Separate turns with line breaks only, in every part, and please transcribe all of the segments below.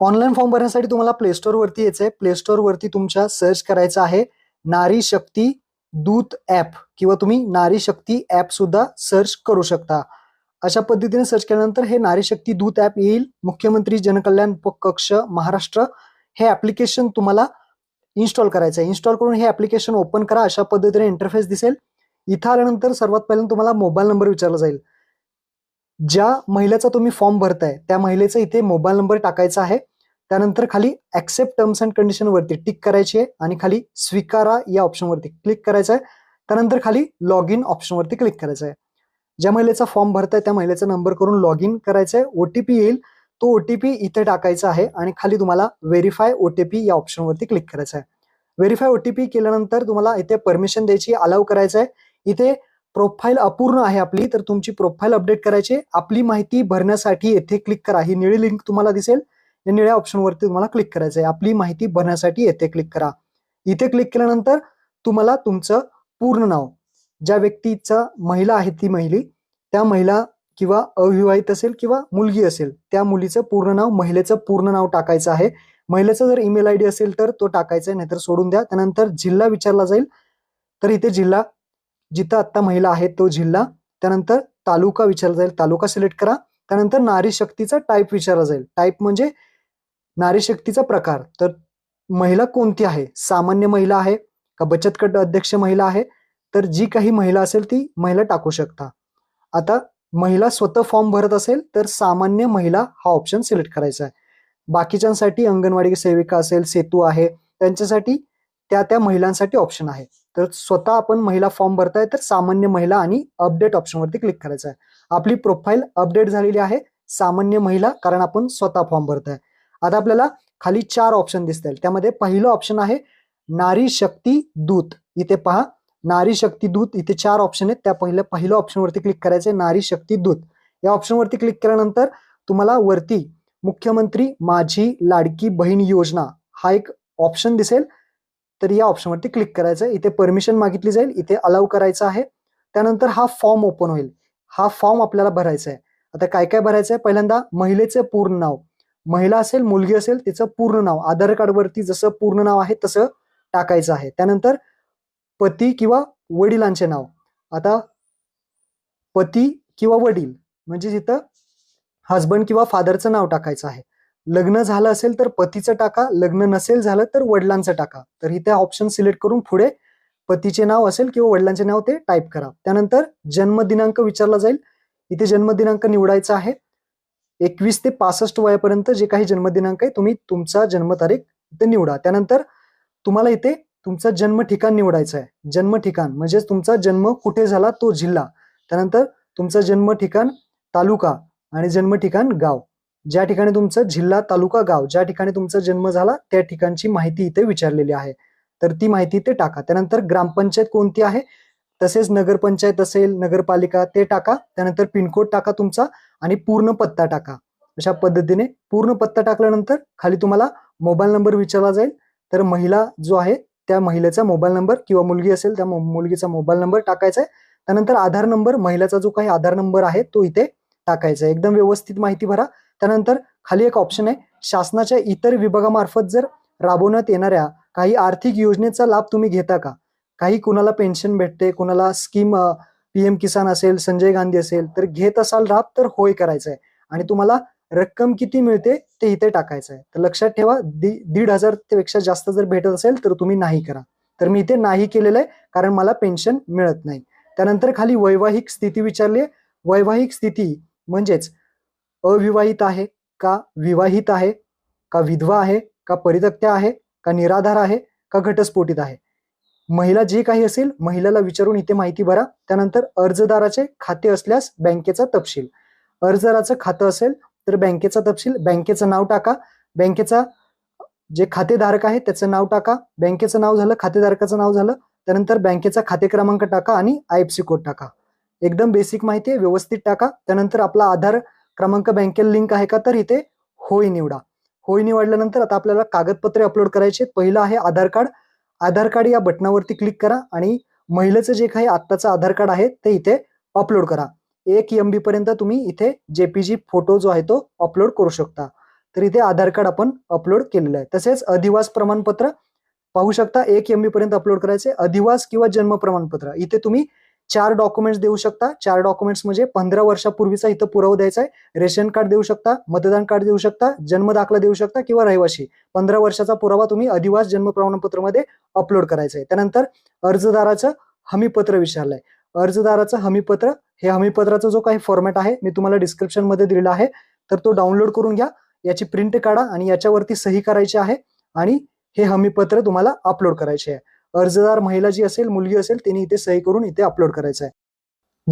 Online form भरण्यासाठी तुम्हाला play स्टोअरवरती यायचं आहे प्ले स्टोअरवरती तुमच्या सर्च करायचं आहे. नारी शक्ती दूत ऍप किंवा तुम्ही नारी शक्ती ऍप सुद्धा सर्च करू शकता. अशा पद्धतीने सर्च केल्यानंतर हे नारी शक्ती दूत ऍप येईल. मुख्यमंत्री जनकल्याण कक्ष महाराष्ट्र. हे ऍप्लिकेशन तुम्हाला इन्स्टॉल करायचं आहे इन्स्टॉल करून हे ऍप्लिकेशन ओपन करा. अशा पद्धतीने इंटरफेस दिसेल. इथं आल्यानंतर सर्वात पहिल्यांदा तुम्हाला मोबाईल नंबर विचारला जाईल. ज्या महिलेचा तुम्ही फॉर्म भरताय त्या महिलेचा इथे मोबाईल नंबर टाकायचा आहे. त्यानंतर खाली ऍक्सेप्ट टर्म्स अँड कंडिशन वरती टिक करायची आहे आणि खाली स्वीकारा या ऑप्शनवरती क्लिक करायचं आहे त्यानंतर खाली लॉग इन ऑप्शनवरती क्लिक करायचं आहे ज्या महिलेचा फॉर्म भरताय त्या महिलेचा नंबर करून लॉग इन करायचं आहे ओटीपी येईल. तो ओटीपी इथे टाकायचा आहे आणि खाली तुम्हाला व्हेरीफाय ओटीपी या ऑप्शनवरती क्लिक करायचं आहे व्हेरीफाय ओटीपी केल्यानंतर तुम्हाला इथे परमिशन द्यायची अलाव करायचं आहे इथे प्रोफाईल अपूर्ण आहे आपली तर तुमची प्रोफाईल अपडेट करायची. आहे. आपली माहिती भरण्यासाठी येथे क्लिक करा. ही निळी लिंक तुम्हाला दिसेल. या निळ्या ऑप्शन वरती तुम्हाला क्लिक करायचं आहे आपली माहिती भरण्यासाठी येथे क्लिक करा. इथे क्लिक केल्यानंतर तुम्हाला तुमचं पूर्ण नाव ज्या व्यक्तीचा महिला आहे ती महिली त्या महिला किंवा अविवाहित असेल किंवा मुलगी असेल त्या मुलीचं पूर्ण नाव महिलेचं पूर्ण नाव टाकायचं आहे. महिलेचा जर ईमेल आय डी असेल तर तो टाकायचा आहे नाहीतर सोडून द्या. त्यानंतर जिल्हा विचारला जाईल. तर इथे जिल्हा जिथं आत्ता महिला आहे तो जिल्हा त्यानंतर तालुका विचारला जाईल. तालुका सिलेक्ट करा. त्यानंतर नारी शक्तीचा टाईप विचारला जाईल. टाईप म्हणजे नारी शक्तीचा प्रकार. तर महिला कोणती आहे? सामान्य महिला आहे का बचत गट अध्यक्ष महिला आहे? तर जी काही महिला असेल ती महिला टाकू शकता. आता महिला स्वतः फॉर्म भरत असेल तर सामान्य महिला हा ऑप्शन सिलेक्ट करायचा आहे. बाकीच्यांसाठी अंगणवाडी सेविका असेल सेतू आहे त्यांच्यासाठी त्या त्या महिलांसाठी ऑप्शन आहे. तर स्वतः आपण महिला फॉर्म भरताय तर सामान्य महिला आणि अपडेट ऑप्शनवरती क्लिक करायचं आहे. आपली प्रोफाईल अपडेट झालेली आहे सामान्य महिला कारण आपण स्वतः फॉर्म भरताय. आता आपल्याला खाली चार ऑप्शन दिसतील. त्यामध्ये पहिलं ऑप्शन आहे नारी शक्ती दूत. इथे पहा नारी शक्ती दूत इथे चार ऑप्शन आहेत. त्या पहिल्या पहिल्या ऑप्शनवरती क्लिक करायचे नारी शक्ती दूत. या ऑप्शनवरती क्लिक केल्यानंतर तुम्हाला वरती मुख्यमंत्री माझी लाडकी बहीण योजना हा एक ऑप्शन दिसेल. तर या ऑप्शनवरती क्लिक करायचं आहे. इथे परमिशन मागितली जाईल. इथे अलाव करायचं आहे. त्यानंतर हा फॉर्म ओपन होईल. हा फॉर्म आपल्याला भरायचा आहे आता काय काय भरायचं आहे पहिल्यांदा महिलेचे पूर्ण नाव. महिला असेल मुलगी असेल तिचं पूर्ण नाव आधार कार्डवरती जसं पूर्ण नाव आहे तसं टाकायचं आहे. त्यानंतर पती किंवा वडिलांचे नाव. आता पती किंवा वडील म्हणजे तिथं हजबंड किंवा फादरचं नाव टाकायचं आहे. लग्न झालं असेल तर पतीचं टाका लग्न नसेल झालं तर वडिलांचं टाका. तर इथे ऑप्शन सिलेक्ट करून पुढे पतीचे नाव असेल किंवा वडिलांचे नाव ते टाईप करा. त्यानंतर जन्मदिनांक विचारला जाईल. इथे जन्मदिनांक निवडायचा आहे. एकवीस ते पासष्ट वयापर्यंत जे काही जन्मदिनांक आहे तुम्ही तुमचा जन्मतारीख इथे निवडा. त्यानंतर तुम्हाला इथे तुमचं जन्म ठिकाण निवडायचं आहे. जन्म ठिकाण म्हणजेच तुमचा जन्म कुठे झाला तो जिल्हा. त्यानंतर तुमचा जन्म ठिकाण तालुका आणि जन्म ठिकाण गाव. ज्या ठिकाणी तुमचं जिल्हा तालुका गाव ज्या ठिकाणी तुमचा जन्म झाला त्या ठिकाणची माहिती इथे विचारलेली आहे. तर ती माहिती इथे टाका. त्यानंतर ग्रामपंचायत कोणती आहे? तसेच नगरपंचायत असेल नगरपालिका ते टाका. त्यानंतर पिनकोड टाका तुमचा आणि पूर्ण पत्ता टाका. अशा पद्धतीने पूर्ण पत्ता टाकल्यानंतर खाली तुम्हाला मोबाईल नंबर विचारला जाईल. तर महिला जो आहे त्या महिलेचा मोबाईल नंबर किंवा मुलगी असेल त्या मुलगीचा मोबाईल नंबर टाकायचा आहे. त्यानंतर आधार नंबर महिलाचा जो काही आधार नंबर आहे तो इथे टाकायचा आहे. एकदम व्यवस्थित माहिती भरा. त्यानंतर खाली एक ऑप्शन आहे. शासनाच्या इतर विभागामार्फत जर राबवण्यात येणाऱ्या काही आर्थिक योजनेचा लाभ तुम्ही घेता का? काही कुणाला पेन्शन भेटते कुणाला स्कीम पीएम किसान असेल संजय गांधी असेल तर घेत असाल राब तर होय करायचं आहे आणि तुम्हाला रक्कम किती मिळते ते इथे टाकायचं आहे तर लक्षात ठेवा दीड हजारपेक्षा जास्त जर भेटत असेल तर तुम्ही नाही करा. तर मी इथे नाही केलेलं आहे कारण मला पेन्शन मिळत नाही. त्यानंतर खाली वैवाहिक स्थिती विचारली वैवाहिक स्थिती म्हणजेच अविवाहित आहे का विवाहित आहे का विधवा आहे का परितक्त्या आहे का निराधार आहे का घटस्फोटित आहे. महिला जे काही असेल महिलाला विचारून इथे माहिती भरा. त्यानंतर अर्जदाराचे खाते असल्यास बँकेचा तपशील. अर्जदाराचं खातं असेल तर बँकेचा तपशील. बँकेचं नाव टाका. बँकेचा जे खातेधारक आहे त्याचं नाव टाका. बँकेचं नाव झालं खातेधारकाचं नाव झालं त्यानंतर बँकेचा खाते क्रमांक टाका आणि आय एफ सी कोड टाका. एकदम बेसिक माहिती आहे व्यवस्थित टाका. त्यानंतर आपला आधार क्रमांक बँकेला लिंक आहे का तर इथे होय निवडा. होय निवडल्यानंतर आता आपल्याला कागदपत्रे अपलोड करायचे आहेत. पहिलं आहे आधार कार्ड. आधार कार्ड या बटनावरती क्लिक करा आणि महिलेचं जे काही आत्ताचं आधार कार्ड आहे ते इथे अपलोड करा. एक एम बी पर्यंत तुम्ही इथे जेपीजी फोटो जो आहे तो अपलोड करू शकता. तर इथे आधार कार्ड आपण अपलोड केलेलं आहे. तसेच अधिवास प्रमाणपत्र पाहू शकता एक एम बी पर्यंत अपलोड करायचे अधिवास किंवा जन्म प्रमाणपत्र इथे तुम्ही चार डॉक्युमेंट्स देऊ शकता. चार डॉक्युमेंट्स म्हणजे पंधरा वर्षापूर्वीचा इथं पुरावा द्यायचा आहे. रेशन कार्ड देऊ शकता मतदान कार्ड देऊ शकता जन्म दाखला देऊ शकता किंवा रहिवाशी. पंधरा वर्षाचा पुरावा तुम्ही अधिवास जन्म प्रमाणपत्रामध्ये अपलोड करायचं आहे. त्यानंतर अर्जदाराचं हमीपत्र विचारलंय अर्जदाराचं हमीपत्र हे हमीपत्राचा जो काही फॉर्मॅट आहे मी तुम्हाला डिस्क्रिप्शनमध्ये दिलेला आहे तर तो डाउनलोड करून घ्या. याची प्रिंट काढा आणि याच्यावरती सही करायची आहे आणि हे हमीपत्र तुम्हाला अपलोड करायचे आहे. अर्जदार महिला जी असेल मुलगी असेल त्यांनी इथे सही करून इथे अपलोड करायचं आहे.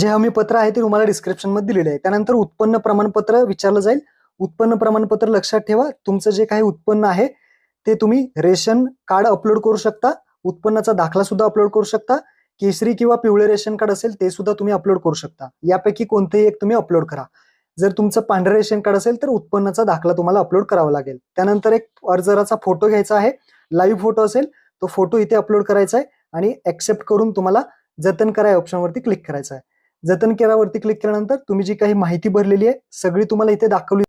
जे हमी पत्र आहे ते तुम्हाला डिस्क्रिप्शनमध्ये दिलेलं आहे. त्यानंतर उत्पन्न प्रमाणपत्र विचारलं जाईल. उत्पन्न प्रमाणपत्र लक्षात ठेवा. तुमचं जे काही उत्पन्न आहे ते तुम्ही रेशन कार्ड अपलोड करू शकता. उत्पन्नाचा दाखला सुद्धा अपलोड करू शकता. केसरी किंवा पिवळे रेशन कार्ड असेल ते सुद्धा तुम्ही अपलोड करू शकता. यापैकी कोणतेही एक तुम्ही अपलोड करा. जर तुमचं पांढरं रेशन कार्ड असेल तर उत्पन्नाचा दाखला तुम्हाला अपलोड करावा लागेल. त्यानंतर एक अर्जदाराचा फोटो घ्यायचा आहे. लाईव्ह फोटो असेल तो फोटो इथे अपलोड करायचा आहे आणि ऍक्सेप्ट करून तुम्हाला जतन करा या ऑप्शनवरती क्लिक करायचं आहे. जतन केल्यावरती क्लिक केल्यानंतर तुम्ही जी काही माहिती भरलेली आहे सगळी तुम्हाला इथे दाखवली